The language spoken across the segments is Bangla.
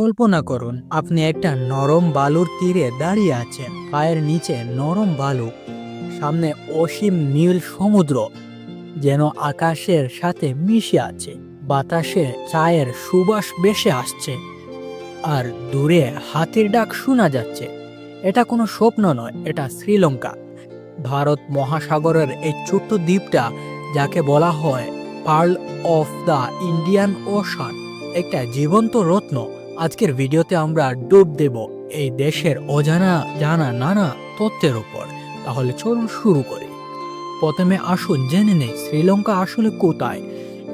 কল্পনা করুন, আপনি একটা নরম বালুর তীরে দাঁড়িয়ে আছেন, পায়ের নিচে নরম বালু, সামনে অসীম নীল সমুদ্র, যেন আকাশের সাথে মিশে আছে, বাতাসে চায়ের সুবাস বেশে আসছে, আর দূরে হাতির ডাক শোনা যাচ্ছে। এটা কোনো স্বপ্ন নয়, এটা শ্রীলঙ্কা। ভারত মহাসাগরের এই ছোট্ট দ্বীপটা, যাকে বলা হয় pearl of the Indian ocean, একটা জীবন্ত রত্ন। আজকের ভিডিওতে আমরা ডুব দেব এই দেশের অজানা জানা নানা তথ্যের উপর। তাহলে চলুন শুরু করি। প্রথমে আসুন জেনে নেই শ্রীলঙ্কা আসলে কোথায়।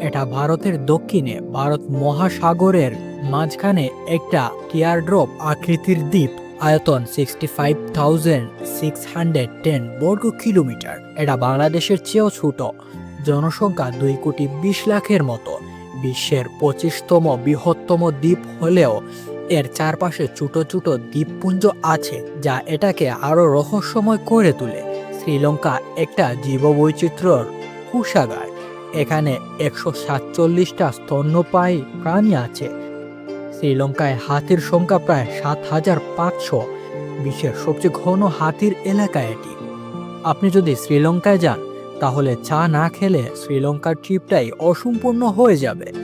এটা ভারতের দক্ষিণে, ভারত মহাসাগরের মাঝখানে একটা টিয়ারড্রপ আকৃতির দ্বীপ, আয়তন sixty five thousand six hundred ten বর্গ কিলোমিটার। এটা বাংলাদেশের চেয়েও ছোট, জনসংখ্যা দুই কোটি বিশ লাখের মতো। বিশ্বের পঁচিশতম বৃহত্তম দ্বীপ হলেও এর চারপাশে ছোট ছোট দ্বীপপুঞ্জ আছে যা এটাকে আরও রহস্যময় করে তোলে। শ্রীলঙ্কা একটা জীববৈচিত্র্যর কুষাগার। এখানে একশো সাতচল্লিশটা স্তন্যপায়ী প্রাণী আছে। শ্রীলঙ্কায় হাতির সংখ্যা প্রায় সাত হাজার পাঁচশো। বিশ্বের সবচেয়ে ঘন হাতির এলাকা এটি। আপনি যদি শ্রীলঙ্কায় যান, তাহলে চা না খেলে শ্রীলঙ্কার ট্রিপটাই অসম্পূর্ণ হয়ে যাবে।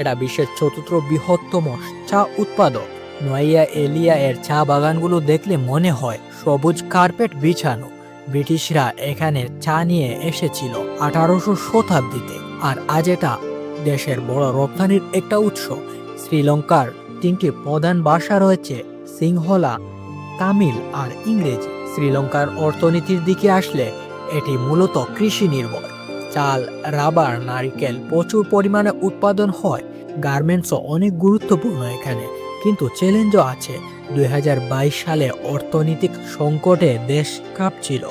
এটা বিশ্বের চতুর্থ বৃহত্তম চা উৎপাদক। নোয়াইয়া এলিয়া এর চা বাগানগুলো দেখলে মনে হয় সবুজ কার্পেট বিছানো। ব্রিটিশরা এখানে চা নিয়ে এসেছিল আঠারোশো শতাব্দীতে। আর আজ এটা দেশের বড় রপ্তানির একটা উৎস। শ্রীলঙ্কার তিনটি প্রধান ভাষা রয়েছে সিংহলা, তামিল আর ইংরেজি। শ্রীলঙ্কার অর্থনীতির দিকে আসলে এটি মূলত কৃষি নির্ভর। চাল, রাবার, নারকেল প্রচুর পরিমাণে উৎপাদন হয়। গার্মেন্টসও অনেক গুরুত্বপূর্ণ এখানে। কিন্তু চ্যালেঞ্জও আছে। দুই হাজার বাইশ সালে অর্থনৈতিক সংকটে দেশ কাঁপছিল।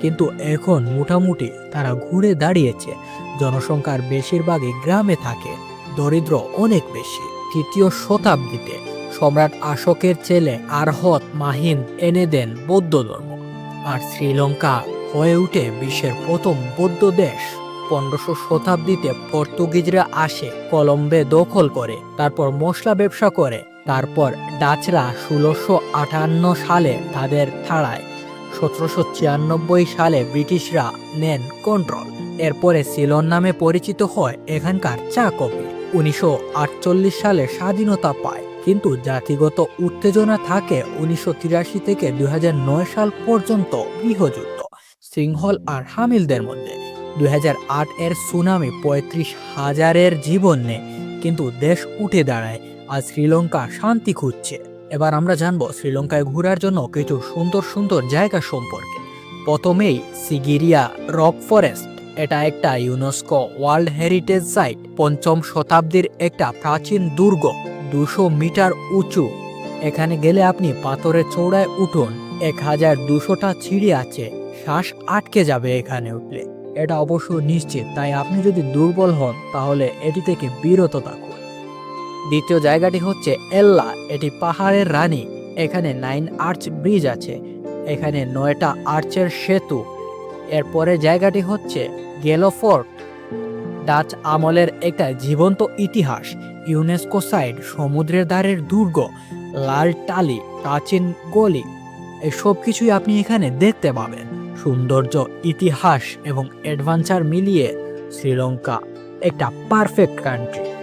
কিন্তু এখন মোটামুটি তারা ঘুরে দাঁড়িয়েছে। জনসংখ্যার বেশিরভাগই গ্রামে থাকে। দরিদ্র অনেক বেশি। তৃতীয় শতাব্দীতে সম্রাট আশোকের ছেলে আরহত মাহিন এনে দেন বৌদ্ধ ধর্ম। আর শ্রীলঙ্কা হয়ে উঠে বিশ্বের প্রথম বৌদ্ধ দেশ। পনেরোশো শতাব্দীতে পর্তুগিজরা আসে, কলম্বে দখল করে, তারপর মশলা ব্যবসা করে, তারপর ডাচরা ষোলোশো আটান্ন সালে তাদের থাড়ায় সতেরোশো ছিয়ানব্বই সালে ব্রিটিশরা নেন কন্ট্রোল। এরপরে সিলন নামে পরিচিত হয় এখানকার চা কফি। উনিশশো আটচল্লিশ সালে স্বাধীনতা পায়, কিন্তু জাতিগত উত্তেজনা থাকে উনিশশো তিরাশি থেকে দুই হাজার নয় সাল পর্যন্ত গৃহযুদ্ধ সিংহল আর হামিলদের মধ্যে। দুই হাজার আট এর সুনামি পঁয়ত্রিশ হাজারের জীবন নেয় কিন্তু দেশ উঠে দাঁড়ায়, আর শ্রীলঙ্কা শান্তি খুঁজছে। এবার আমরা জানব শ্রীলঙ্কায় ঘোরার জন্য কিছু সুন্দর সুন্দর জায়গা সম্পর্কে। প্রথমেই সিগিরিয়া রক ফরেস্ট, এটা একটা ইউনেস্কো ওয়ার্ল্ড হেরিটেজ সাইট, পঞ্চম শতাব্দীর একটা প্রাচীন দুর্গ, দুশো মিটার উঁচু। এখানে গেলে আপনি পাথরের চৌড়ায় উঠুন, এক হাজার দুশোটা সিঁড়ি আছে, শ্বাস আটকে যাবে এখানে উঠলে। এটা অবশ্য নিশ্চিত, তাই আপনি যদি দুর্বল হন, তাহলে এটি থেকে বিরত থাকুন। দ্বিতীয় জায়গাটি হচ্ছে এল্লা, এটি পাহাড়ের রানী। এখানে নাইন আর্চ ব্রিজ আছে। এখানে নয়টা আর্চের সেতু। এরপরে জায়গাটি হচ্ছে গেলোফোর্ট ডাচ আমলের একটা জীবন্ত ইতিহাস, ইউনেস্কো সাইড সমুদ্রের ধারের দুর্গ, লাল টালি, প্রাচীন গলি। এসব কিছুই আপনি এখানে দেখতে পাবেন। সৌন্দর্য ইতিহাস এবং অ্যাডভেঞ্চার মিলিয়ে শ্রীলঙ্কা একটা পারফেক্ট কান্ট্রি